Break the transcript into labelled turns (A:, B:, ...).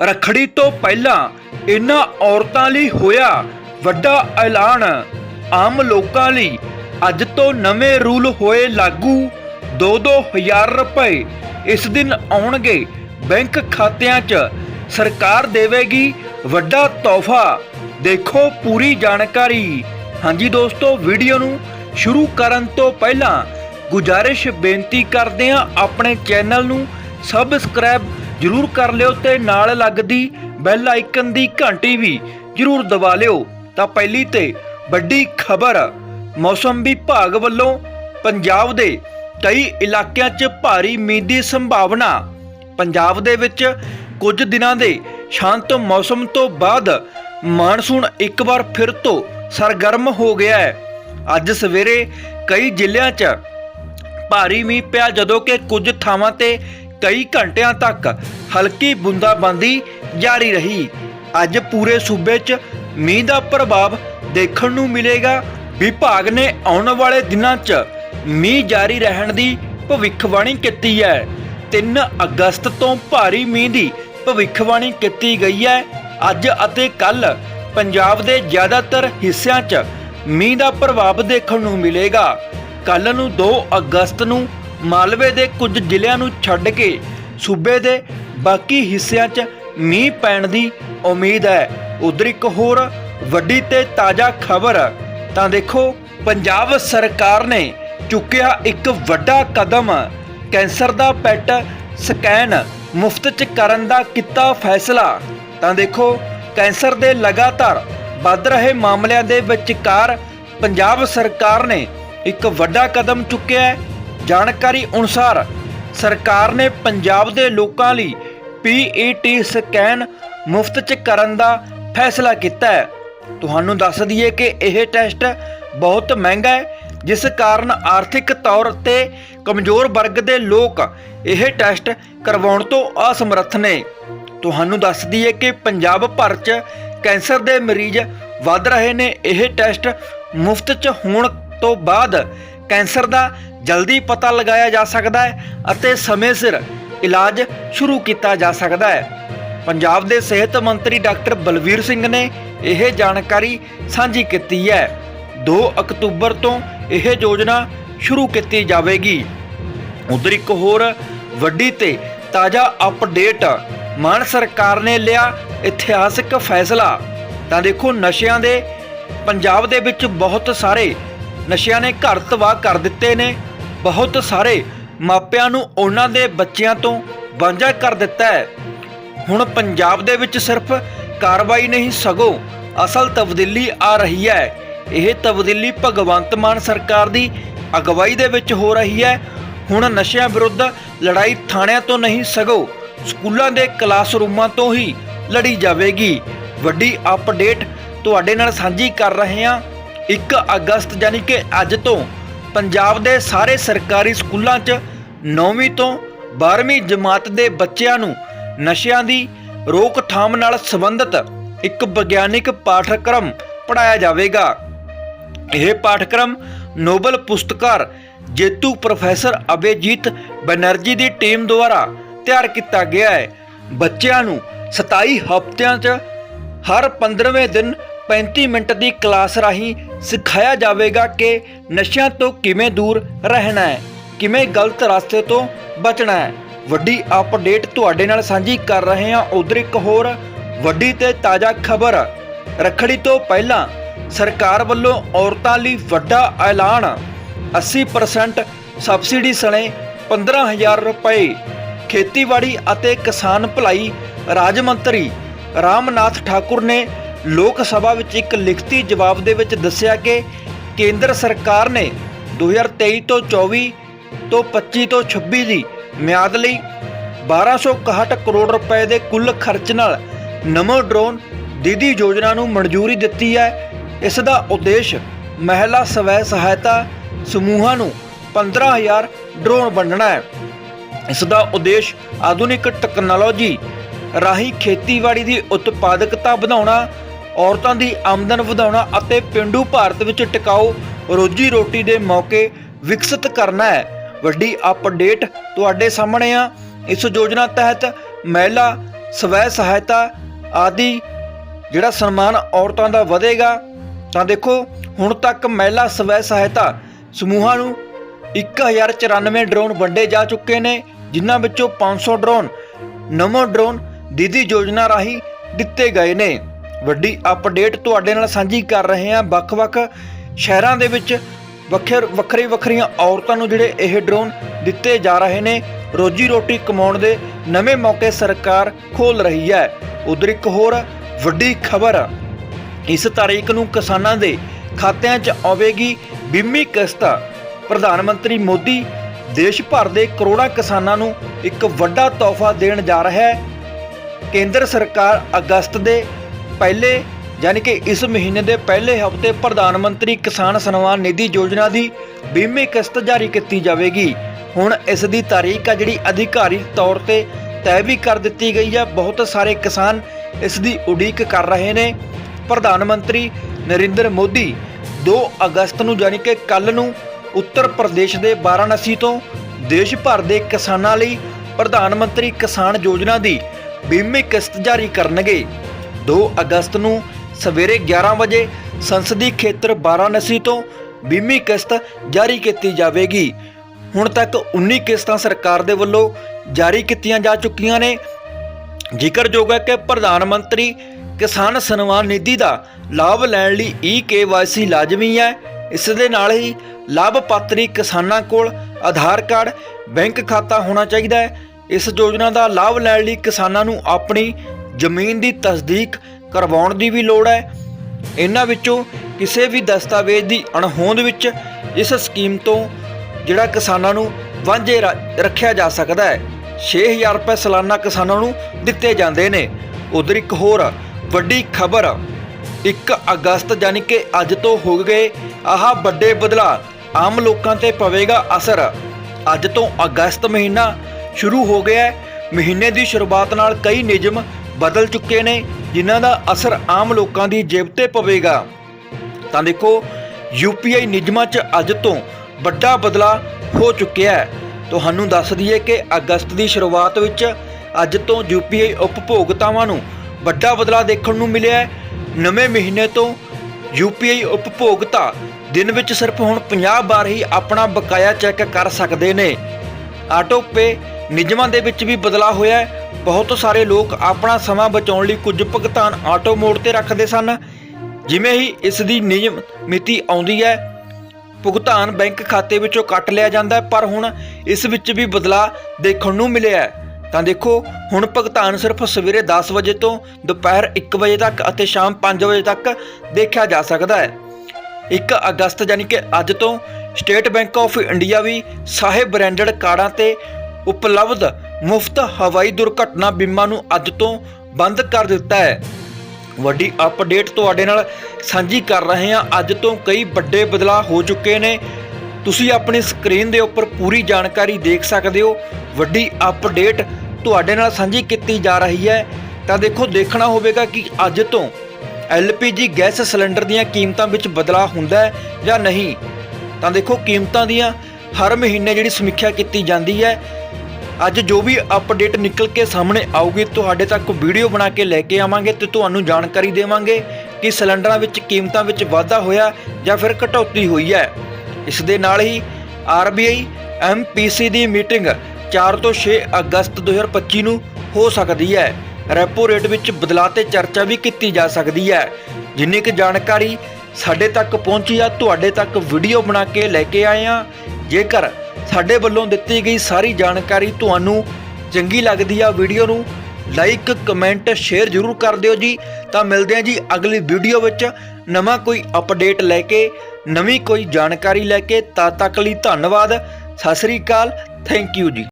A: ਰਖੜੀ ਤੋਂ ਪਹਿਲਾਂ ਇਹਨਾਂ ਔਰਤਾਂ ਲਈ ਹੋਇਆ ਵੱਡਾ ਐਲਾਨ ਆਮ ਲੋਕਾਂ ਲਈ ਅੱਜ ਤੋਂ ਨਵੇਂ ਰੂਲ ਹੋਏ ਲਾਗੂ 2-2000 ਰੁਪਏ ਇਸ ਦਿਨ ਆਉਣਗੇ। ਬੈਂਕ ਖਾਤਿਆਂ 'ਚ ਸਰਕਾਰ ਦੇਵੇਗੀ ਵੱਡਾ ਤੋਹਫਾ। ਦੇਖੋ ਪੂਰੀ ਜਾਣਕਾਰੀ। ਹਾਂਜੀ ਦੋਸਤੋ, ਵੀਡੀਓ ਨੂੰ ਸ਼ੁਰੂ ਕਰਨ ਤੋਂ ਪਹਿਲਾਂ ਗੁਜਾਰਿਸ਼ ਬੇਨਤੀ ਕਰਦੇ ਹਾਂ ਆਪਣੇ ਚੈਨਲ ਨੂੰ ਸਬਸਕ੍ਰਾਈਬ ਜਰੂਰ ਕਰ ਲਿਓ ਤੇ ਨਾਲ ਲੱਗਦੀ ਬੈਲ ਆਈਕਨ ਦੀ ਘੰਟੀ ਵੀ ਜਰੂਰ ਦਬਾ ਲਿਓ। ਤਾਂ ਪਹਿਲੀ ਤੇ ਵੱਡੀ ਖਬਰ, ਮੌਸਮ ਵਿਭਾਗ ਵੱਲੋਂ ਪੰਜਾਬ ਦੇ ਕਈ ਇਲਾਕਿਆਂ 'ਚ ਭਾਰੀ ਮੀਂਹ ਦੀ ਸੰਭਾਵਨਾ। ਪੰਜਾਬ ਦੇ ਵਿੱਚ ਕੁਝ ਦਿਨਾਂ ਦੇ ਸ਼ਾਂਤ ਮੌਸਮ ਤੋਂ ਬਾਅਦ ਮਾਨਸੂਨ ਇੱਕ ਵਾਰ ਫਿਰ ਤੋਂ ਸਰਗਰਮ ਹੋ ਗਿਆ ਹੈ। ਅੱਜ ਸਵੇਰੇ ਕਈ ਜ਼ਿਲ੍ਹਿਆਂ 'ਚ ਭਾਰੀ ਮੀਂਹ ਪਿਆ, ਜਦੋਂ ਕਿ ਕੁਝ ਥਾਵਾਂ ਤੇ ਕਈ ਘੰਟਿਆਂ ਤੱਕ ਹਲਕੀ ਬੂੰਦਾਬਾਂਦੀ ਜਾਰੀ ਰਹੀ। ਅੱਜ ਪੂਰੇ ਸੂਬੇ 'ਚ ਮੀਂਹ ਦਾ ਪ੍ਰਭਾਵ ਦੇਖਣ ਨੂੰ ਮਿਲੇਗਾ। ਵਿਭਾਗ ਨੇ ਆਉਣ ਵਾਲੇ ਦਿਨਾਂ 'ਚ ਮੀਂਹ ਜਾਰੀ ਰਹਿਣ ਦੀ ਭਵਿੱਖਬਾਣੀ ਕੀਤੀ ਹੈ। 3 ਅਗਸਤ ਤੋਂ ਭਾਰੀ ਮੀਂਹ ਦੀ ਭਵਿੱਖਬਾਣੀ ਕੀਤੀ ਗਈ ਹੈ। ਅੱਜ ਅਤੇ ਕੱਲ ਪੰਜਾਬ ਦੇ ਜ਼ਿਆਦਾਤਰ ਹਿੱਸਿਆਂ 'ਚ ਮੀਂਹ ਦਾ ਪ੍ਰਭਾਵ ਦੇਖਣ ਨੂੰ ਮਿਲੇਗਾ। ਕੱਲ ਨੂੰ 2 ਅਗਸਤ ਨੂੰ ਮਾਲਵੇ ਦੇ ਕੁਝ ਜ਼ਿਲ੍ਹਿਆਂ ਨੂੰ ਛੱਡ ਕੇ ਸੂਬੇ ਦੇ ਬਾਕੀ ਹਿੱਸਿਆਂ 'ਚ ਮੀਂਹ ਪੈਣ ਦੀ ਉਮੀਦ ਹੈ। ਉਧਰ ਇੱਕ ਹੋਰ ਵੱਡੀ ਤੇ ਤਾਜ਼ਾ ਖਬਰ, ਤਾਂ ਦੇਖੋ, ਪੰਜਾਬ ਸਰਕਾਰ ਨੇ ਚੁੱਕਿਆ ਇੱਕ ਵੱਡਾ ਕਦਮ। ਕੈਂਸਰ ਦਾ ਪੈਟ ਸਕੈਨ ਮੁਫਤ 'ਚ ਕਰਨ ਦਾ ਕੀਤਾ ਫੈਸਲਾ। ਤਾਂ ਦੇਖੋ, ਕੈਂਸਰ ਦੇ ਲਗਾਤਾਰ ਵੱਧ ਰਹੇ ਮਾਮਲਿਆਂ ਦੇ ਵਿਚਕਾਰ ਪੰਜਾਬ ਸਰਕਾਰ ਨੇ ਇੱਕ ਵੱਡਾ ਕਦਮ ਚੁੱਕਿਆ ਹੈ। ਜਾਣਕਾਰੀ ਅਨੁਸਾਰ ਸਰਕਾਰ ਨੇ ਪੰਜਾਬ ਦੇ ਲੋਕਾਂ ਲਈ ਪੀਈਟੀ ਸਕੈਨ ਮੁਫਤ 'ਚ ਕਰਨ ਦਾ ਫੈਸਲਾ ਕੀਤਾ ਹੈ। ਤੁਹਾਨੂੰ ਦੱਸ ਦਈਏ ਕਿ ਇਹ ਟੈਸਟ ਬਹੁਤ ਮਹਿੰਗਾ ਹੈ, ਜਿਸ ਕਾਰਨ ਆਰਥਿਕ ਤੌਰ ਤੇ ਕਮਜ਼ੋਰ ਵਰਗ ਦੇ ਲੋਕ ਇਹ ਟੈਸਟ ਕਰਵਾਉਣ ਤੋਂ ਅਸਮਰੱਥ ਨੇ। ਤੁਹਾਨੂੰ ਦੱਸ ਦਈਏ ਕਿ ਪੰਜਾਬ ਭਰ 'ਚ ਕੈਂਸਰ ਦੇ ਮਰੀਜ਼ ਵੱਧ ਰਹੇ ਨੇ। ਇਹ ਟੈਸਟ ਮੁਫਤ 'ਚ ਹੋਣ ਤੋਂ ਬਾਅਦ ਕੈਂਸਰ ਦਾ ਜਲਦੀ ਪਤਾ ਲਗਾਇਆ ਜਾ ਸਕਦਾ ਹੈ ਅਤੇ ਸਮੇਂ ਸਿਰ ਇਲਾਜ ਸ਼ੁਰੂ ਕੀਤਾ ਜਾ ਸਕਦਾ ਹੈ। ਪੰਜਾਬ ਦੇ ਸਿਹਤ ਮੰਤਰੀ ਡਾਕਟਰ ਬਲਵੀਰ ਸਿੰਘ ਨੇ ਇਹ ਜਾਣਕਾਰੀ ਸਾਂਝੀ ਕੀਤੀ ਹੈ। 2 ਅਕਤੂਬਰ ਤੋਂ ਇਹ ਯੋਜਨਾ ਸ਼ੁਰੂ ਕੀਤੀ ਜਾਵੇਗੀ। ਉਧਰ ਇੱਕ ਹੋਰ ਵੱਡੀ ਤੇ ਤਾਜ਼ਾ ਅਪਡੇਟ, ਮਾਨ ਸਰਕਾਰ ਨੇ ਲਿਆ ਇਤਿਹਾਸਕ ਫੈਸਲਾ। ਤਾਂ ਦੇਖੋ, ਨਸ਼ਿਆਂ ਦੇ ਪੰਜਾਬ ਦੇ ਵਿੱਚ ਬਹੁਤ ਸਾਰੇ ਨਸ਼ਿਆਂ ਨੇ ਘਰ ਤਬਾਹ ਕਰ ਦਿੱਤੇ ਨੇ। ਬਹੁਤ ਸਾਰੇ ਮਾਪਿਆਂ ਨੂੰ ਉਹਨਾਂ ਦੇ ਬੱਚਿਆਂ ਤੋਂ ਵਾਂਝਾ ਕਰ ਦਿੱਤਾ ਹੈ। ਹੁਣ ਪੰਜਾਬ ਦੇ ਵਿੱਚ ਸਿਰਫ ਕਾਰਵਾਈ ਨਹੀਂ, ਸਗੋਂ ਅਸਲ ਤਬਦੀਲੀ ਆ ਰਹੀ ਹੈ। ਇਹ ਤਬਦੀਲੀ ਭਗਵੰਤ ਮਾਨ ਸਰਕਾਰ ਦੀ ਅਗਵਾਈ ਦੇ ਵਿੱਚ ਹੋ ਰਹੀ ਹੈ। ਹੁਣ ਨਸ਼ਿਆਂ ਵਿਰੁੱਧ ਲੜਾਈ ਥਾਣਿਆਂ ਤੋਂ ਨਹੀਂ, ਸਗੋਂ ਸਕੂਲਾਂ ਦੇ ਕਲਾਸਰੂਮਾਂ ਤੋਂ ਹੀ ਲੜੀ ਜਾਵੇਗੀ। ਵੱਡੀ ਅਪਡੇਟ ਤੁਹਾਡੇ ਨਾਲ ਸਾਂਝੀ ਕਰ ਰਹੇ ਹਾਂ। 1 ਅਗਸਤ ਯਾਨੀ ਕਿ ਅੱਜ ਤੋਂ ਪੰਜਾਬ ਦੇ ਸਾਰੇ ਸਰਕਾਰੀ ਸਕੂਲਾਂ 'ਚ 9ਵੀਂ ਤੋਂ 12ਵੀਂ ਜਮਾਤ ਦੇ ਬੱਚਿਆਂ ਨੂੰ ਨਸ਼ਿਆਂ ਦੀ ਰੋਕਥਾਮ ਨਾਲ ਸੰਬੰਧਿਤ ਇੱਕ ਵਿਗਿਆਨਿਕ ਪਾਠਕ੍ਰਮ ਪੜਾਇਆ ਜਾਵੇਗਾ। ਇਹ ਪਾਠਕ੍ਰਮ ਨੋਬਲ ਪੁਸਤਕਾਰ ਜੇਤੂ ਪ੍ਰੋਫੈਸਰ ਅਭਿਜੀਤ ਬੈਨਰਜੀ ਦੀ ਟੀਮ ਦੁਆਰਾ ਤਿਆਰ ਕੀਤਾ ਗਿਆ ਹੈ। ਬੱਚਿਆਂ ਨੂੰ 27 ਹਫ਼ਤਿਆਂ 'ਚ ਹਰ 15ਵੇਂ ਦਿਨ 35 ਮਿੰਟ ਦੀ ਕਲਾਸ ਰਾਹੀਂ ਸਿਖਾਇਆ ਜਾਵੇਗਾ ਕਿ ਨਸ਼ਿਆਂ ਤੋਂ ਕਿਵੇਂ ਦੂਰ ਰਹਿਣਾ ਹੈ, ਕਿਵੇਂ ਗਲਤ ਰਸਤੇ ਤੋਂ ਬਚਣਾ ਹੈ। ਵੱਡੀ ਅਪਡੇਟ ਤੁਹਾਡੇ ਨਾਲ ਸਾਂਝੀ ਕਰ ਰਹੇ ਹਾਂ ਉਧਰ ਇੱਕ ਹੋਰ ਵੱਡੀ ਤੇ ਤਾਜ਼ਾ ਖਬਰ। ਰੱਖੜੀ ਤੋਂ ਪਹਿਲਾਂ ਸਰਕਾਰ ਵੱਲੋਂ ਔਰਤਾਂ ਲਈ ਵੱਡਾ ਐਲਾਨ। 80% ਸਬਸਿਡੀ ਸਣੇ 15000 ਰੁਪਏ। ਖੇਤੀਬਾੜੀ ਅਤੇ ਕਿਸਾਨ ਭਲਾਈ ਰਾਜ ਮੰਤਰੀ ਰਾਮਨਾਥ ਠਾਕੁਰ ਨੇ ਲੋਕ ਸਭਾ ਵਿੱਚ ਇੱਕ ਲਿਖਤੀ ਜਵਾਬ ਦੇ ਵਿੱਚ ਦੱਸਿਆ ਕਿ ਕੇਂਦਰ ਸਰਕਾਰ ਨੇ 2023 ਤੋਂ 24 ਤੋਂ 25 ਤੋਂ 26 ਦੀ ਮਿਆਦ ਲਈ 1261 ਕਰੋੜ ਰੁਪਏ ਦੇ ਕੁੱਲ ਖਰਚ ਨਾਲ ਨਮੋ ਡਰੋਨ ਦੀਦੀ ਯੋਜਨਾ ਨੂੰ ਮਨਜ਼ੂਰੀ ਦਿੱਤੀ ਹੈ। ਇਸ ਦਾ ਉਦੇਸ਼ ਮਹਿਲਾ ਸਵੈ ਸਹਾਇਤਾ ਸਮੂਹਾਂ ਨੂੰ 15000 ਡਰੋਨ ਵੰਡਣਾ ਹੈ। ਇਸ ਦਾ ਉਦੇਸ਼ ਆਧੁਨਿਕ ਟੈਕਨੋਲੋਜੀ ਰਾਹੀਂ ਖੇਤੀਬਾੜੀ ਦੀ ਉਤਪਾਦਕਤਾ ਵਧਾਉਣਾ ਔਰਤਾਂ ਦੀ ਆਮਦਨ ਵਧਾਉਣਾ ਅਤੇ ਪਿੰਡੂ ਭਾਰਤ ਵਿੱਚ ਟਿਕਾਊ ਰੋਜੀ ਰੋਟੀ ਦੇ ਮੌਕੇ ਵਿਕਸਿਤ ਕਰਨਾ ਹੈ। ਵੱਡੀ ਅਪਡੇਟ ਤੁਹਾਡੇ ਸਾਹਮਣੇ ਆ। ਇਸ ਯੋਜਨਾ ਤਹਿਤ ਮਹਿਲਾ ਸਵੈ ਸਹਾਇਤਾ ਆਦਿ ਜਿਹੜਾ ਸਨਮਾਨ ਔਰਤਾਂ ਦਾ ਵਧੇਗਾ। ਤਾਂ ਦੇਖੋ, ਹੁਣ ਤੱਕ ਮਹਿਲਾ ਸਵੈ ਸਹਾਇਤਾ ਸਮੂਹਾਂ ਨੂੰ 1094 ਡਰੋਨ ਵੰਡੇ ਜਾ ਚੁੱਕੇ ਨੇ, ਜਿਨ੍ਹਾਂ ਵਿੱਚੋਂ 500 ਡਰੋਨ ਨਮੋ ਡਰੋਨ ਦੀਦੀ ਯੋਜਨਾ ਰਾਹੀਂ ਦਿੱਤੇ ਗਏ ਨੇ। ਵੱਡੀ ਅਪਡੇਟ ਤੁਹਾਡੇ ਨਾਲ ਸਾਂਝੀ ਕਰ ਰਹੇ ਹਾਂ। ਵੱਖ-ਵੱਖ ਸ਼ਹਿਰਾਂ ਦੇ ਵਿੱਚ ਵੱਖਰ ਵੱਖਰੀ ਵੱਖਰੀਆਂ ਔਰਤਾਂ ਨੂੰ ਜਿਹੜੇ ਇਹ ਡਰੋਨ ਦਿੱਤੇ ਜਾ ਰਹੇ ਨੇ। ਰੋਜੀ ਰੋਟੀ ਕਮਾਉਣ ਦੇ ਨਵੇਂ ਮੌਕੇ ਸਰਕਾਰ ਖੋਲ ਰਹੀ ਹੈ। ਉਧਰ ਇੱਕ ਹੋਰ ਵੱਡੀ ਖਬਰ, ਇਸ ਤਾਰੀਖ ਨੂੰ ਕਿਸਾਨਾਂ ਦੇ ਖਾਤਿਆਂ 'ਚ ਆਵੇਗੀ ਬੀਮੀ ਕਿਸ਼ਤ। ਪ੍ਰਧਾਨ ਮੰਤਰੀ ਮੋਦੀ ਦੇਸ਼ ਭਰ ਦੇ ਕਰੋੜਾਂ ਕਿਸਾਨਾਂ ਨੂੰ ਇੱਕ ਵੱਡਾ ਤੋਹਫਾ ਦੇਣ ਜਾ ਰਿਹਾ ਹੈ। ਕੇਂਦਰ ਸਰਕਾਰ ਅਗਸਤ ਦੇ ਪਹਿਲੇ, ਯਾਨੀ ਕਿ ਇਸ ਮਹੀਨੇ ਦੇ ਪਹਿਲੇ ਹਫ਼ਤੇ ਪ੍ਰਧਾਨ ਮੰਤਰੀ ਕਿਸਾਨ ਸਨਮਾਨ ਨਿਧੀ ਯੋਜਨਾ ਦੀ ਬੀਮੇ ਕਿਸ਼ਤ ਜਾਰੀ ਕੀਤੀ ਜਾਵੇਗੀ। ਹੁਣ ਇਸ ਦੀ ਤਾਰੀਖ ਆ ਜਿਹੜੀ ਅਧਿਕਾਰੀ ਤੌਰ ਤੇ ਤੈਅ ਵੀ ਕਰ ਦਿੱਤੀ ਗਈ ਹੈ ਬਹੁਤ ਸਾਰੇ ਕਿਸਾਨ ਇਸ ਦੀ ਉਡੀਕ ਕਰ ਰਹੇ ਨੇ। ਪ੍ਰਧਾਨ ਮੰਤਰੀ ਨਰਿੰਦਰ ਮੋਦੀ 2 ਅਗਸਤ ਨੂੰ ਯਾਨੀ ਕਿ ਕੱਲ ਨੂੰ ਉੱਤਰ ਪ੍ਰਦੇਸ਼ ਦੇ ਵਾਰਾਣਸੀ ਤੋਂ ਦੇਸ਼ ਭਰ ਦੇ ਕਿਸਾਨਾਂ ਲਈ ਪ੍ਰਧਾਨ ਮੰਤਰੀ ਕਿਸਾਨ ਯੋਜਨਾ ਦੀ ਬੀਮੇ ਕਿਸ਼ਤ ਜਾਰੀ ਕਰਨਗੇ। 2 ਅਗਸਤ ਨੂੰ ਸਵੇਰੇ 11 ਵਜੇ ਸੰਸਦੀ ਖੇਤਰ ਵਾਰਾਣਸੀ ਤੋਂ ਬੀਮੀ ਕਿਸ਼ਤ ਜਾਰੀ ਕੀਤੀ ਜਾਵੇਗੀ। ਹੁਣ ਤੱਕ 19 ਕਿਸ਼ਤਾਂ ਸਰਕਾਰ ਦੇ ਵੱਲੋਂ ਜਾਰੀ ਕੀਤੀਆਂ ਜਾ ਚੁੱਕੀਆਂ ਨੇ। ਜ਼ਿਕਰਯੋਗ ਹੈ ਕਿ ਪ੍ਰਧਾਨ ਮੰਤਰੀ ਕਿਸਾਨ ਸਨਮਾਨ ਨਿਧੀ ਦਾ ਲਾਭ ਲੈਣ ਲਈ ਈ ਲਾਜ਼ਮੀ ਹੈ। ਇਸ ਦੇ ਨਾਲ ਹੀ ਲਾਭਪਾਤਰੀ ਕਿਸਾਨਾਂ ਕੋਲ ਆਧਾਰ ਕਾਰਡ, ਬੈਂਕ ਖਾਤਾ ਹੋਣਾ ਚਾਹੀਦਾ ਹੈ। ਇਸ ਯੋਜਨਾ ਦਾ ਲਾਭ ਲੈਣ ਲਈ ਕਿਸਾਨਾਂ ਨੂੰ ਆਪਣੀ ਜ਼ਮੀਨ ਦੀ ਤਸਦੀਕ ਕਰਵਾਉਣ ਦੀ ਵੀ ਲੋੜ ਹੈ। ਇਹਨਾਂ ਵਿੱਚੋਂ ਕਿਸੇ ਵੀ ਦਸਤਾਵੇਜ਼ ਦੀ ਅਣਹੋਂਦ ਵਿੱਚ ਇਸ ਸਕੀਮ ਤੋਂ ਜਿਹੜਾ ਕਿਸਾਨਾਂ ਨੂੰ ਵਾਂਝੇ ਰ- ਰੱਖਿਆ ਜਾ ਸਕਦਾ ਹੈ। 6000 ਰੁਪਏ ਸਾਲਾਨਾ ਕਿਸਾਨਾਂ ਨੂੰ ਦਿੱਤੇ ਜਾਂਦੇ ਨੇ। ਉਧਰ ਇੱਕ ਹੋਰ ਵੱਡੀ ਖਬਰ 1 ਅਗਸਤ ਯਾਨੀ ਕਿ ਅੱਜ ਤੋਂ ਹੋ ਗਏ ਆਹ ਵੱਡੇ ਬਦਲਾ ਆਮ ਲੋਕਾਂ ਤੇ ਪਵੇਗਾ ਅਸਰ। ਅੱਜ ਤੋਂ ਅਗਸਤ ਮਹੀਨਾ ਸ਼ੁਰੂ ਹੋ ਗਿਆ ਹੈ। ਮਹੀਨੇ ਦੀ ਸ਼ੁਰੂਆਤ ਨਾਲ ਕਈ ਨਿਯਮ ਬਦਲ ਚੁੱਕੇ ਨੇ, ਜਿਨ੍ਹਾਂ ਦਾ ਅਸਰ ਆਮ ਲੋਕਾਂ ਦੀ ਜੇਬ ਤੇ ਪਵੇਗਾ। ਤਾਂ ਦੇਖੋ ਯੂਪੀਆਈ ਨਿਯਮਾਂ 'ਚ ਅੱਜ ਤੋਂ ਵੱਡਾ ਬਦਲਾ ਹੋ ਚੁੱਕਿਆ ਹੈ। ਤੁਹਾਨੂੰ ਦੱਸ ਦਈਏ ਕਿ ਅਗਸਤ ਦੀ ਸ਼ੁਰੂਆਤ ਵਿੱਚ ਅੱਜ ਤੋਂ ਯੂਪੀਆਈ ਉਪਭੋਗਤਾਵਾਂ ਨੂੰ ਵੱਡਾ ਬਦਲਾ ਦੇਖਣ ਨੂੰ ਮਿਲਿਆ ਹੈ। ਨਵੇਂ ਮਹੀਨੇ ਤੋਂ ਯੂਪੀਆਈ ਉਪਭੋਗਤਾ ਦਿਨ ਵਿੱਚ ਸਿਰਫ ਹੁਣ 50 ਵਾਰ ਹੀ ਆਪਣਾ ਬਕਾਇਆ ਚੈੱਕ ਕਰ ਸਕਦੇ ਨੇ। ਆਟੋ ਪੇ ਨਿਯਮਾਂ ਦੇ ਵਿੱਚ ਵੀ ਬਦਲਾਅ ਹੋਇਆ ਹੈ। ਬਹੁਤ ਸਾਰੇ ਲੋਕ ਆਪਣਾ ਸਮਾਂ ਬਚਾਉਣ ਲਈ ਕੁਝ ਭੁਗਤਾਨ ਆਟੋ ਮੋਡ ਤੇ ਰੱਖਦੇ ਸਨ। ਜਿਵੇਂ ਹੀ ਇਸ ਦੀ ਨਿਯਮ ਮਿਤੀ ਆਉਂਦੀ ਹੈ, ਭੁਗਤਾਨ ਬੈਂਕ ਖਾਤੇ ਵਿੱਚੋਂ ਕੱਟ ਲਿਆ ਜਾਂਦਾ ਹੈ, ਪਰ ਹੁਣ ਇਸ ਵਿੱਚ ਵੀ ਬਦਲਾਅ ਦੇਖਣ ਨੂੰ ਮਿਲਿਆ ਹੈ। ਤਾਂ ਦੇਖੋ, ਹੁਣ ਭੁਗਤਾਨ ਸਿਰਫ ਸਵੇਰੇ 10 ਵਜੇ ਤੋਂ ਦੁਪਹਿਰ 1 ਵਜੇ ਤੱਕ ਅਤੇ ਸ਼ਾਮ 5 ਵਜੇ ਤੱਕ ਦੇਖਿਆ ਜਾ ਸਕਦਾ ਹੈ। 1 ਅਗਸਤ ਯਾਨੀ ਕਿ ਅੱਜ ਤੋਂ ਸਟੇਟ ਬੈਂਕ ਆਫ ਇੰਡੀਆ ਵੀ ਸਾਹਿਬ ਬ੍ਰਾਂਡਡ ਕਾਰਡਾਂ ਤੇ ਉਪਲਬਧ ਮੁਫਤ ਹਵਾਈ ਦੁਰਘਟਨਾ ਬੀਮਾ ਨੂੰ ਅੱਜ ਤੋਂ ਬੰਦ ਕਰ ਦਿੱਤਾ ਹੈ। ਵੱਡੀ ਅਪਡੇਟ ਤੁਹਾਡੇ ਨਾਲ ਸਾਂਝੀ ਕਰ ਰਹੇ ਹਾਂ। ਅੱਜ ਤੋਂ ਕਈ ਵੱਡੇ ਬਦਲਾਅ ਹੋ ਚੁੱਕੇ ਨੇ। ਤੁਸੀਂ ਆਪਣੀ ਸਕਰੀਨ ਦੇ ਉੱਪਰ ਪੂਰੀ ਜਾਣਕਾਰੀ ਦੇਖ ਸਕਦੇ ਹੋ। ਵੱਡੀ ਅਪਡੇਟ ਤੁਹਾਡੇ ਨਾਲ ਸਾਂਝੀ ਕੀਤੀ ਜਾ ਰਹੀ ਹੈ। ਤਾਂ ਦੇਖੋ, ਦੇਖਣਾ ਹੋਵੇਗਾ ਕਿ ਅੱਜ ਤੋਂ ਐਲਪੀਜੀ ਗੈਸ ਸਿਲੰਡਰ ਦੀਆਂ ਕੀਮਤਾਂ ਵਿੱਚ ਬਦਲਾਅ ਹੁੰਦਾ ਹੈ ਜਾਂ ਨਹੀਂ। ਤਾਂ ਦੇਖੋ, ਕੀਮਤਾਂ ਦੀਆਂ ਹਰ ਮਹੀਨੇ ਜਿਹੜੀ ਸਮੀਖਿਆ ਕੀਤੀ ਜਾਂਦੀ ਹੈ ਅੱਜ ਜੋ ਵੀ ਅਪਡੇਟ ਨਿਕਲ ਕੇ ਸਾਹਮਣੇ ਆਊਗੀ, ਤੁਹਾਡੇ ਤੱਕ ਵੀਡੀਓ ਬਣਾ ਕੇ ਲੈ ਕੇ ਆਵਾਂਗੇ ਤੇ ਤੁਹਾਨੂੰ ਜਾਣਕਾਰੀ ਦੇਵਾਂਗੇ ਕਿ ਸਿਲੰਡਰਾਂ ਵਿੱਚ ਕੀਮਤਾਂ ਵਿੱਚ ਵਾਧਾ ਹੋਇਆ ਜਾਂ ਫਿਰ ਕਟੌਤੀ ਹੋਈ ਹੈ। ਇਸ ਦੇ ਨਾਲ ਹੀ RBI MPC ਦੀ ਮੀਟਿੰਗ 4 ਤੋਂ 6 ਅਗਸਤ 2025 ਨੂੰ ਹੋ ਸਕਦੀ ਹੈ। ਰੈਪੋ ਰੇਟ ਵਿੱਚ ਬਦਲਾਅ ਤੇ ਚਰਚਾ ਵੀ ਕੀਤੀ ਜਾ ਸਕਦੀ ਹੈ। ਜਿੰਨੀ ਕੁ ਜਾਣਕਾਰੀ ਸਾਡੇ ਤੱਕ ਪਹੁੰਚੀ ਆ, ਤੁਹਾਡੇ ਤੱਕ ਵੀਡੀਓ ਬਣਾ ਕੇ ਲੈ ਕੇ ਆਏ ਆ। ਜੇਕਰ ਸਾਡੇ ਵੱਲੋਂ ਦਿੱਤੀ ਗਈ ਸਾਰੀ ਜਾਣਕਾਰੀ ਤੁਹਾਨੂੰ ਚੰਗੀ ਲੱਗਦੀ ਆ ਵੀਡੀਓ ਨੂੰ ਲਾਈਕ ਕਮੈਂਟ ਸ਼ੇਅਰ ਜ਼ਰੂਰ ਕਰ ਦਿਓ ਜੀ। ਤਾਂ ਮਿਲਦੇ ਹਾਂ ਜੀ ਅਗਲੀ ਵੀਡੀਓ ਵਿੱਚ। ਨਵਾਂ ਕੋਈ ਅਪਡੇਟ ਲੈ ਕੇ, ਨਵੀਂ ਕੋਈ ਜਾਣਕਾਰੀ ਲੈ ਕੇ। ਤਦ ਤੱਕ ਲਈ ਧੰਨਵਾਦ। ਸਤਿ ਸ੍ਰੀ ਅਕਾਲ। ਥੈਂਕ ਯੂ ਜੀ।